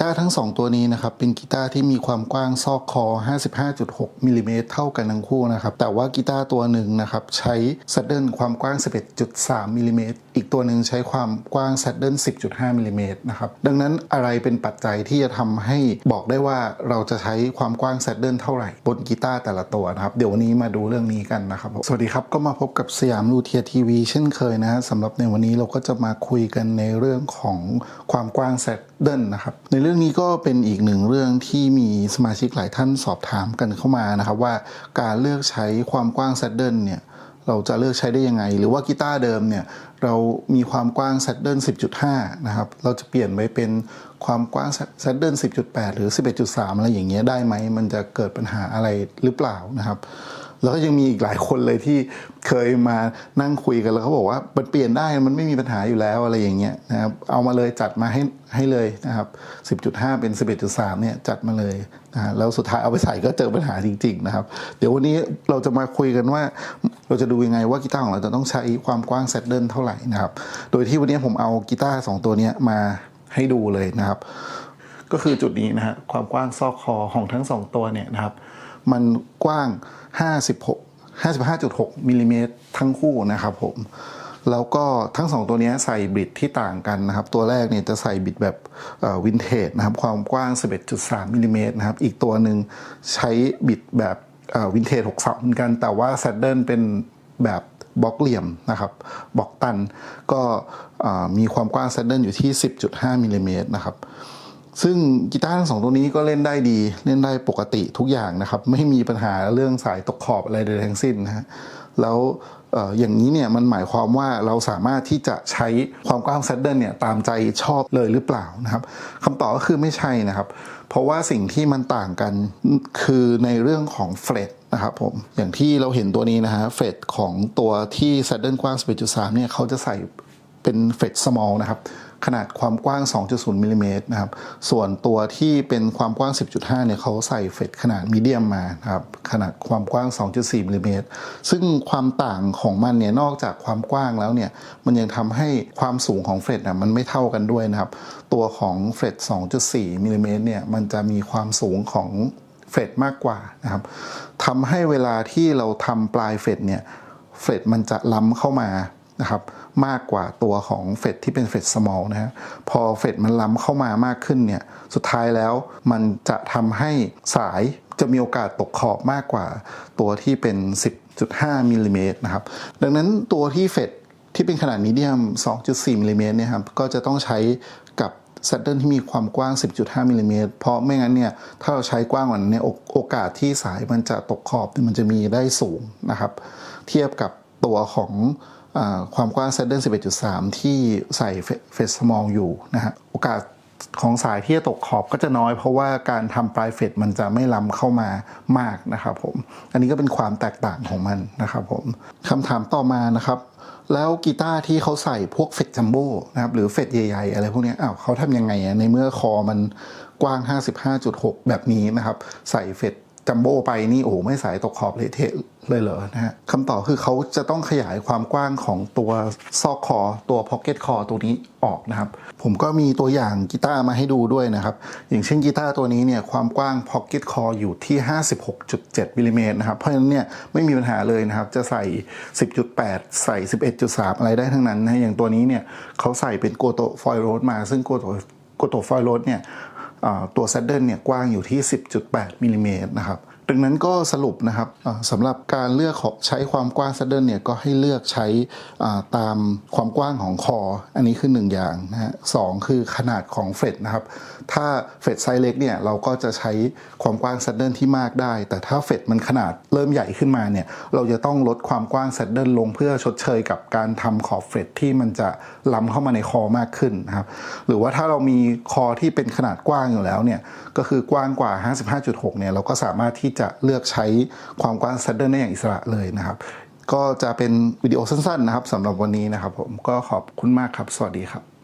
ตาร์ทั้ง 2 ตัวนี้นะครับเป็นกีตาร์ที่มีความกว้างซอกคอ 55.6มิลลิเมตรเท่ากันทั้งคู่นะครับแต่ว่ากีตาร์ตัวหนึ่งนะครับใช้แซดเดิลความกว้าง 11.3มิลลิเมตรอีกตัวหนึ่งใช้ความกว้างแซดเดิล10.5มิลลิเมตรนะครับดังนั้นอะไรเป็นปัจจัยที่จะทำให้บอกได้ว่าเราจะใช้ความกว้างแซดเดิลเท่าไหร่บนกีตาร์แต่ละตัวนะครับเดี๋ยววันนี้มาดูเรื่องนี้กันนะครับสวัสดีครับก็มาพบกับสยามลูเทียทีวีเช่นเคยนะฮะสำหรับในวันนี้เราก็จะมาคุยกันในเรื่องของความกว้างแซดเดิลนะครับในเรื่องื่องนี้ก็เป็นอีกหนึ่งเรื่องที่มีสมาชิกหลายท่านสอบถามกันเข้ามานะครับ ว่าการเลือกใช้ความกว้างแซดเดิลเนี่ยเราจะเลือกใช้ได้ยังไง หรือว่ากีตาร์เดิมเนี่ยเรามีความกว้างแซดเดิล10.5 นะครับ เราจะเปลี่ยนไปเป็นความกว้างแซดเดิล10.8 หรือ 11.3 อะไรอย่างเงี้ยได้ไหม มันจะเกิดปัญหาอะไรหรือเปล่านะครับ แล้วก็ยังมีอีกหลายคนเลยที่เคยมานั่งคุยกันแล้วเขาบอกว่ามันเปลี่ยนได้มันไม่มีปัญหาอยู่แล้วอะไรอย่างเงี้ยนะครับเอามาเลยจัดมาให้ให้เลยนะครับ 10.5 เป็น 11.3 เนี่ยจัดมาเลยนะฮะแล้วสุดท้ายเอาไปใส่ก็เจอปัญหาจริง ๆ นะครับ เดี๋ยววันนี้เราจะมาคุยกันว่า เราจะดูยังไงว่ากีตาร์ของเราจะต้องใช้ความกว้างเซตเดิลเท่าไหร่นะครับ โดยที่วันนี้ผมเอากีตาร์สองตัวเนี้ยมาให้ดูเลยนะครับ ก็คือจุดนี้นะฮะความกว้างซอกคอของทั้งสองตัวเนี่ยนะครับ มันกว้าง 56 55.6มิลลิเมตรทั้งคู่นะครับผม แล้วก็ทั้งสองตัวนี้ใส่บิดที่ต่างกันนะครับ ตัวแรกเนี่ยจะใส่บิดแบบวินเทจนะครับ ความกว้าง 11.3มิลลิเมตรนะครับ อีกตัวหนึ่งใช้บิดแบบวินเทจ62เหมือนกัน แต่ว่าแซดเดิลเป็นแบบบล็อกเหลี่ยมนะครับบล็อกตันก็มีความกว้างแซดเดิลอยู่ที่ 10.5มิลลิเมตรนะครับ ซึ่งกีตาร์ทั้งสองตัวนี้ก็เล่นได้ดี เล่นได้ปกติทุกอย่างนะครับ ไม่มีปัญหาเรื่องสายตกขอบอะไรใดๆทั้งสิ้นนะฮะแล้วอย่างนี้เนี่ยมันหมายความว่าเราสามารถที่จะใช้ความกว้างแซดเดิลเนี่ยตามใจชอบเลยหรือเปล่านะครับคำตอบก็คือไม่ใช่นะครับ เพราะว่าสิ่งที่มันต่างกันคือในเรื่องของเฟรดนะครับผมอย่างที่เราเห็นตัวนี้นะฮะเฟรดของตัวที่แซดเดิลกว้าง 11.3 เนี่ยเขาจะใส่เป็นเฟรด small นะครับ ขนาดความกว้าง 2.0มิลลิเมตรนะครับ ส่วนตัวที่เป็นความกว้าง 10.5 เนี่ยเขาใส่เฟดขนาดมีเดียมมานะครับ ขนาดความกว้าง 2.4มิลลิเมตร ซึ่งความต่างของมันเนี่ย นอกจากความกว้างแล้วเนี่ย มันยังทำให้ความสูงของเฟดนะมันไม่เท่ากันด้วยนะครับ ตัวของเฟด2.4มิลลิเมตรเนี่ย มันจะมีความสูงของเฟดมากกว่านะครับทำให้เวลาที่เราทำปลายเฟดเนี่ย เฟดมันจะล้ำเข้ามา นะครับมากกว่าตัวของเฟดที่เป็นเฟด small นะฮะพอเฟดมันล้ำเข้ามามากขึ้นเนี่ยสุดท้ายแล้วมันจะทำให้สายจะมีโอกาสตกขอบมากกว่าตัวที่เป็น 10.5มิลลิเมตรนะครับดังนั้นตัวที่เฟดที่เป็นขนาดมีเดียม 2.4มิลลิเมตรเนี่ยครับก็จะต้องใช้กับแซดเดิลที่มีความกว้าง 10.5มิลลิเมตรเพราะไม่งั้นเนี่ย ถ้าเราใช้กว้างกว่านั้นเนี่ยโอกาสที่สายมันจะตกขอบมันจะมีได้สูงนะครับ เทียบกับตัวของ ความกว้างเซดเดิล11.3 ที่ใส่เฟสมองอยู่นะฮะโอกาสของสายที่จะตกขอบก็จะน้อยเพราะว่าการทำปลายเฟดมันจะไม่ล้ำเข้ามามากนะครับผม อันนี้ก็เป็นความแตกต่างของมันนะครับผมคำถามต่อมานะครับ แล้วกีตาร์ที่เขาใส่พวกเฟดจัมโบ้นะครับหรือเฟดใหญ่ๆ อะไรพวกนี้อ้าวเขาทำยังไงในเมื่อคอมันกว้าง 55.6 แบบนี้นะครับ ใส่เฟด จัมโบ้ไปนี่โอ้ไม่สายตกขอบเละเทะเลยเหรอนะฮะคำตอบคือเขาจะต้องขยายความกว้างของตัวซอกคอตัวพ็อกเก็ตคอตัวนี้ออกนะครับ ผมก็มีตัวอย่างกีตาร์มาให้ดูด้วยนะครับ อย่างเช่นกีตาร์ตัวนี้เนี่ยความกว้างพ็อกเก็ตคออยู่ที่ 56.7มิลิเมตรนะครับ เพราะฉะนั้นเนี่ยไม่มีปัญหาเลยนะครับ จะใส่ 10.8 ใส่ 11.3 อะไรได้ทั้งนั้นนะอย่างตัวนี้เนี่ยเขาใส่เป็นโกโตฟอยล์โรดมาซึ่งโกโตโกโตฟอยล์โรดเนี่ย ตัวแซดเดิลเนี่ยกว้างอยู่ที่ 10.8มิลิเมตรนะครับ ดังนั้นก็สรุปนะครับสำหรับการเลือกใช้ความกว้างแซดเดิลเนี่ยก็ให้เลือกใช้ตามความกว้างของคอ อันนี้คือ1อย่างนะฮะสคือขนาดของเฟดนะครับ ถ้าเฟดไซส์เล็กเนี่ยเราก็จะใช้ความกว้างแซดเดิลที่มากได้ แต่ถ้าเฟดมันขนาดเริ่มใหญ่ขึ้นมาเนี่ยเราจะต้องลดความกว้างแซดเดิลลงเพื่อชดเชยกับการทำขอบเฟดที่มันจะล้ำเข้ามาในคอมากขึ้นนะครับ หรือว่าถ้าเรามีคอที่เป็นขนาดกว้างอยู่แล้วเนี่ยก็คือกว้างกว่า 55.6เนี่ยเราก็สามารถที่จะเลือกใช้ความกว้างซัดเดิลได้อย่างอิสระเลยนะครับ ก็จะเป็นวิดีโอสั้นๆนะครับสำหรับวันนี้นะครับผมก็ขอบคุณมากครับ สวัสดีครับ